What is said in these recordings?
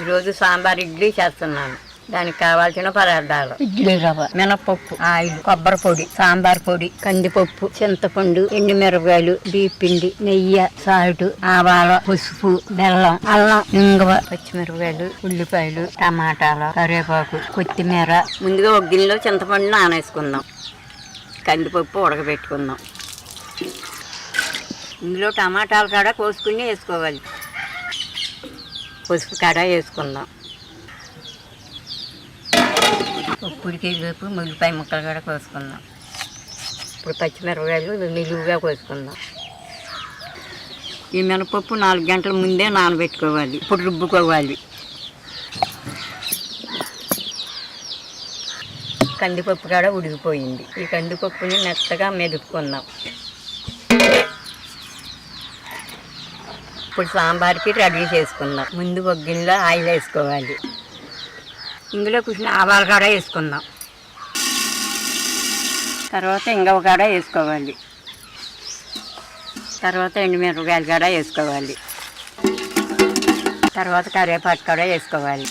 ఈరోజు సాంబార్ ఇడ్లీ చేస్తున్నాను. దానికి కావాల్సిన పదార్థాలు. ఇడ్లీ రవ్వ మినపప్పు ఆయిల్ కొబ్బరి పొడి సాంబార్ పొడి కందిపప్పు చింతపండు ఎండుమిరపకాయలు పిండి నెయ్యి సాల్ట్ ఆవాలు పసుపు బెల్లం అల్లం ఇంగువ పచ్చిమిరపకాయలు ఉల్లిపాయలు టమాటాలు కరివేపాకు కొత్తిమీర. ముందుగా ఒక గిన్నెలో చింతపండు నానేసుకుందాం. కందిపప్పు ఉడకబెట్టుకుందాం. ఇందులో టమాటాలు కాడ కోసుకుని వేసుకోవాలి. పసుపు కాడ వేసుకుందాం. ఉప్పుడికి వేపు ముల్లిపాయ ముక్కలు కూడా కోసుకుందాం. ఇప్పుడు పచ్చిమిరపకాయలు నిలువుగా కోసుకుందాం. ఈ మినపప్పు నాలుగు గంటల ముందే నానబెట్టుకోవాలి ఇప్పుడు రుబ్బుకోవాలి. కందిపప్పు కూడా ఉడికిపోయింది. ఈ కందిపప్పుని మెత్తగా మెదుపుకుందాం. ఇప్పుడు సాంబార్కి రెడీ చేసుకుందాం. ముందు ఒక గిన్నెలో ఆయిల్ వేసుకోవాలి. ఇందులో కొంచెం ఆవాలు కూడా వేసుకుందాం. తర్వాత ఇంగవ కూడా వేసుకోవాలి. తర్వాత ఎండుమిరపకాయలు కూడా వేసుకోవాలి. తర్వాత కరివేపాకు కూడా వేసుకోవాలి.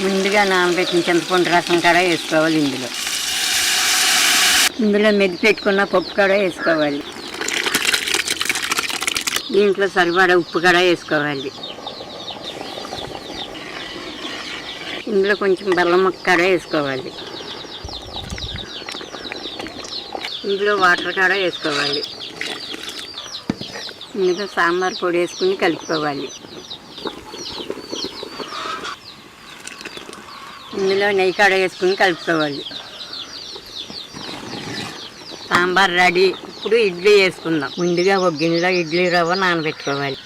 ముందుగా నానబెట్టిన చింతపండు రసం కూడా వేసుకోవాలి ఇందులో. ఇందులో మెది పెట్టుకున్న పప్పు కూడా వేసుకోవాలి. దీంట్లో సరిపడా ఉప్పు కూడా వేసుకోవాలి. ఇందులో కొంచెం బెల్లం ముక్క కూడా వేసుకోవాలి. ఇందులో వాటర్ కూడా వేసుకోవాలి. ఇందులో సాంబార్ పొడి వేసుకుని కలుపుకోవాలి. ఇందులో నెయ్యి కాడ వేసుకుని కలుపుకోవాలి. సాంబార్ రెడీ. ఇప్పుడు ఇడ్లీ వేసుకుందాం. ముందుగా ఒక గిన్నెలో ఇడ్లీ రవ్వ నానబెట్టుకోవాలి.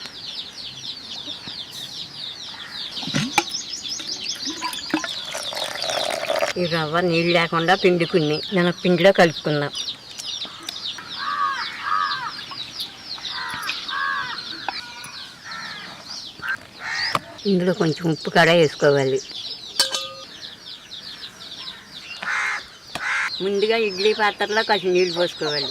ఈ రవ్వ నీళ్ళు లేకుండా పిండుకుని నేను పిండిలో కలుపుకుందాం. ఇందులో కొంచెం ఉప్పు కాడ వేసుకోవాలి. ముందుగా ఇడ్లీ పాత్రలో కొంచెం నీళ్ళు పోసుకోవాలి.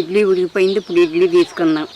ఇడ్లీ ఉడికిపోయింది ఇప్పుడు ఇడ్లీ తీసుకుందాం.